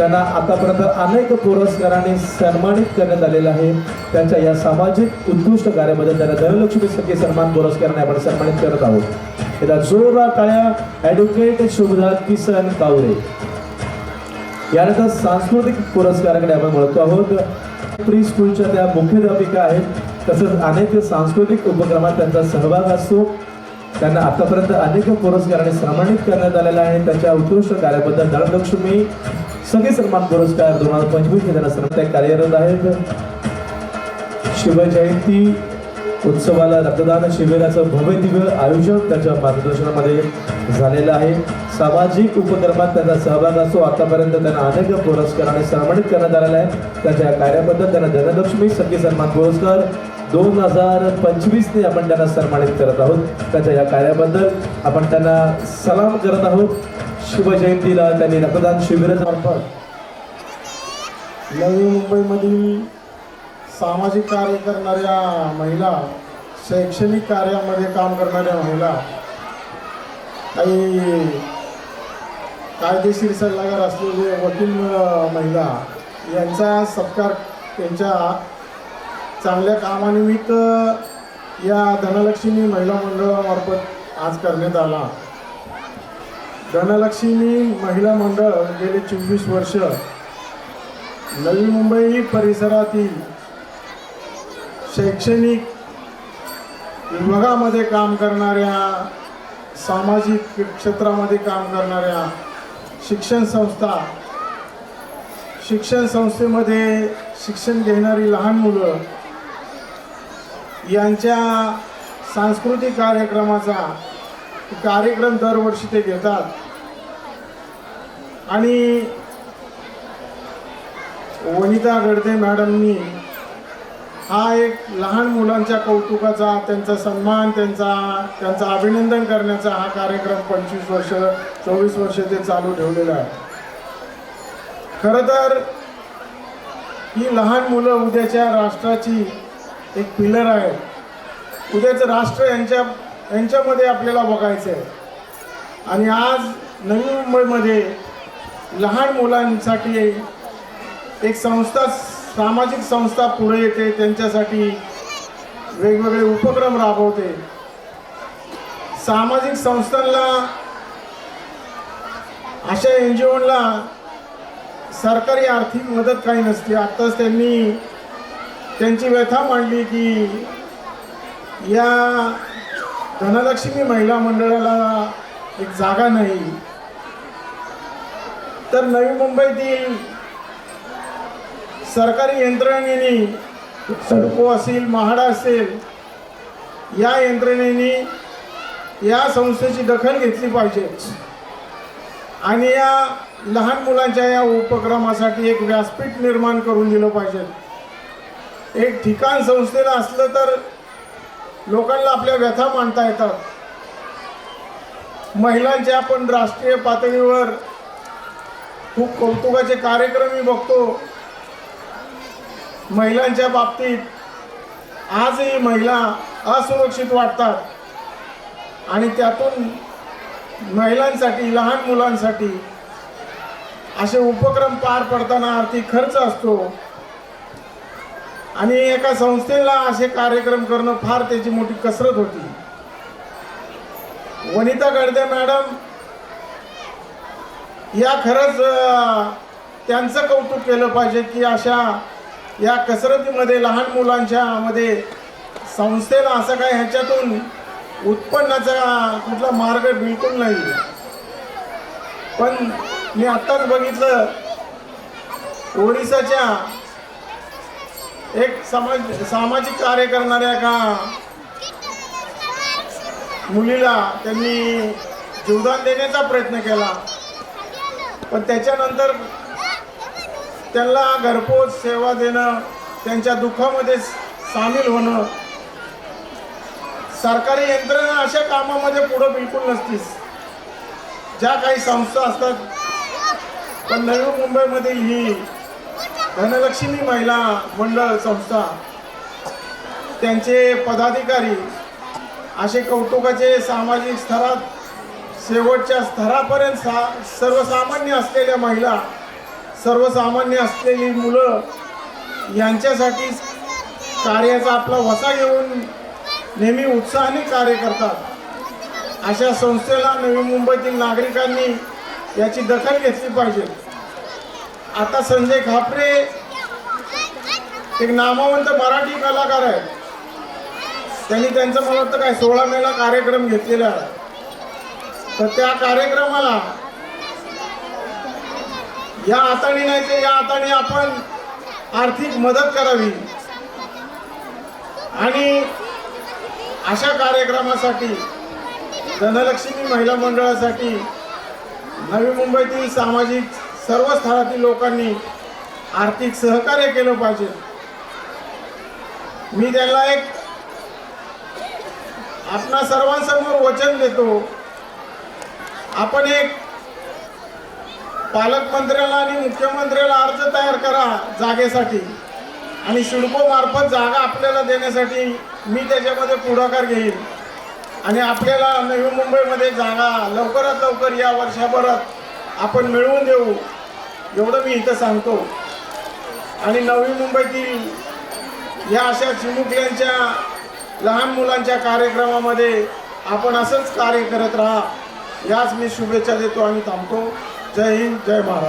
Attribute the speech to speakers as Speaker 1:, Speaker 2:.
Speaker 1: त्यांना आतापर्यंत अनेक पुरस्कारांनी सन्मानित करण्यात आलेलं आहे. त्यांच्या या सामाजिक उत्कृष्ट कार्याबद्दल त्यांना धनलक्ष्मी सखी सन्मान पुरस्काराने आपण सन्मानित करत आहोत. एकदा जोरदार टाळ्या ॲडव्होकेट शुभदा किसन कावरे. यानंतर सांस्कृतिक पुरस्काराकडे आपण वळतो आहोत. प्री स्कूलच्या त्या मुख्याध्यापिका आहेत. तसंच अनेक सांस्कृतिक उपक्रमात त्यांचा सहभाग असतो. त्यांना आतापर्यंत अनेक पुरस्काराने सन्मानित करण्यात आलेला आहे. त्यांच्या उत्कृष्ट कार्याबद्दल धनलक्ष्मी सगळे सन्मान पुरस्कार दोन हजार पंचवीस हे त्यांना सन्मान त्या कार्यरत आहेत. शिवजयंती उत्सवाला रक्तदान शिबिराचं भव्य दिव्य आयोजन त्याच्या मार्गदर्शनामध्ये झालेलं आहे. सामाजिक उपक्रमात त्यांचा सहभाग असतो आतापर्यंत त्यांना अनेक पुरस्काराने सन्मानित करण्यात आलेला आहे त्यांच्या कार्याबद्दल त्यांना धनलक्ष्मी सखी सन्मान पुरस्कार दोन हजार पंचवीसने आपण त्यांना सन्मानित करत आहोत. त्यांच्या या कार्याबद्दल आपण त्यांना सलाम करत आहोत. शिवजयंतीला त्यांनी रक्तदान शिबिराचं
Speaker 2: नवी मुंबईमधील सामाजिक कार्य करणाऱ्या महिला शैक्षणिक कार्यामध्ये काम करणाऱ्या महिला काही कायदेशीर सल्लागार असलेले वकील महिला यांचा सत्कार त्यांच्या चांगल्या कामानिमित्त या धनलक्ष्मी महिला मंडळामार्फत आज करण्यात आला. धनलक्ष्मी महिला मंडळ गेले चोवीस वर्ष. नवी मुंबई परिसरातील शैक्षणिक विभागामध्ये काम करणाऱ्या सामाजिक क्षेत्रामध्ये काम करणाऱ्या शिक्षण संस्था शिक्षण संस्थेमध्ये शिक्षण घेणारी लहान मुलं यांच्या सांस्कृतिक कार्यक्रमाचा कार्यक्रम दरवर्षी ते घेतात. आणि वनिता गडदे मॅडमनी हा एक लहान मुलांच्या कौतुकाचा त्यांचा सन्मान त्यांचा त्यांचं अभिनंदन करण्याचा हा कार्यक्रम पंचवीस वर्ष चोवीस वर्ष ते चालू ठेवलेला आहे. खरं तर ही लहान मुलं उद्याच्या राष्ट्राची एक पिलर आहे. उद्याचं राष्ट्र यांच्या यांच्यामध्ये आपल्याला बघायचं आहे आणि आज नवी मुंबईमध्ये लहान मुलांसाठी एक संस्था सामाजिक संस्था पुढे येते त्यांच्यासाठी वेगवेगळे उपक्रम राबवते. सामाजिक संस्थांना अशा एन जी ओला सरकारी आर्थिक मदत काही नसते. आत्ताच त्यांनी त्यांची व्यथा मांडली की या धनलक्ष्मी महिला मंडळाला एक जागा नाही. तर नवी मुंबईतील सरकारी यंत्रणेने सडको असेल महाडा असेल या यंत्रणेने या संस्थेची दखल घेतली पाहिजे. आणि या लहान मुलांच्या या उपक्रमासाठी एक व्यासपीठ निर्माण करून दिलं पाहिजे. एक ठिकाण संस्थेला असलं तर लोकांना आपल्या व्यथा मांडता येतात. महिलांच्या आपण राष्ट्रीय पातळीवर खूप कौतुकाचे कार्यक्रमही बघतो. महिलांच्या बाबतीत आजही महिला असुरक्षित वाटतात. आणि त्यातून महिलांसाठी लहान मुलांसाठी असे उपक्रम पार पडताना आर्थिक खर्च असतो. आणि एका संस्थेला असे कार्यक्रम करणं फार त्याची मोठी कसरत होती. वनिता गडदे मॅडम या खरंच त्यांचं कौतुक केलं पाहिजे की अशा या कसरतीमध्ये लहान मुलांच्या मध्ये संस्थेला असं काय ह्याच्यातून उत्पन्नाचा कुठला मार्ग बिलकुल नाही. पण मी आत्ताच बघितलं ओडिसाच्या एक समाज सामाजिक कार्य करणाऱ्या एका मुलीला त्यांनी जीवदान देण्याचा प्रयत्न केला. पण त्याच्यानंतर त्यांना घरपोच सेवा देणं त्यांच्या दुःखामध्ये सामील होणं. सरकारी यंत्रणा अशा कामामध्ये पुढं बिलकुल नसतीस. ज्या काही संस्था असतात पण नवी मुंबईमध्ये ही धनलक्ष्मी महिला मंडळ संस्था त्यांचे पदाधिकारी असे कौतुकाचे सामाजिक स्तरात शेवटच्या स्तरापर्यंत सा सर्वसामान्य असलेल्या महिला सर्वसामान्य असलेली मुलं यांच्यासाठी कार्याचा आपला वसा घेऊन नेहमी उत्साहाने कार्य करतात. अशा संस्थेला नवी मुंबईतील नागरिकांनी याची दखल घेतली पाहिजे. आता संजय खापरे एक नामवंत मराठी कलाकार आहेत. त्यांनी त्यांचं मला वाटतं काय सोळा मेला कार्यक्रम घेतलेला आहे. तर त्या कार्यक्रमाला या हाताने नाही ते या हाताने आपण आर्थिक मदत करावी. आणि अशा कार्यक्रमासाठी धनलक्ष्मी महिला मंडळासाठी नवी मुंबईतील सामाजिक सर्व स्थळातील लोकांनी आर्थिक सहकार्य केलं पाहिजे. मी त्यांना एक आपणा सर्वांसमोर वचन देतो. आपण एक पालकमंत्र्याला आणि मुख्यमंत्र्याला अर्ज तयार करा जागेसाठी. आणि शिडको मार्फत जागा आपल्याला देण्यासाठी मी त्याच्यामध्ये पुढाकार घेईन. आणि आपल्याला नवी मुंबईमध्ये जागा लवकरात लवकर या वर्षभरात आपण मिळवून देऊ एवढं मी इथं सांगतो. आणि नवी मुंबईतील या अशा चिमुकल्यांच्या लहान मुलांच्या कार्यक्रमामध्ये आपण असंच कार्य करत राहा. याच मी शुभेच्छा देतो आणि थांबतो. जय हिंद जय महाराष्ट्र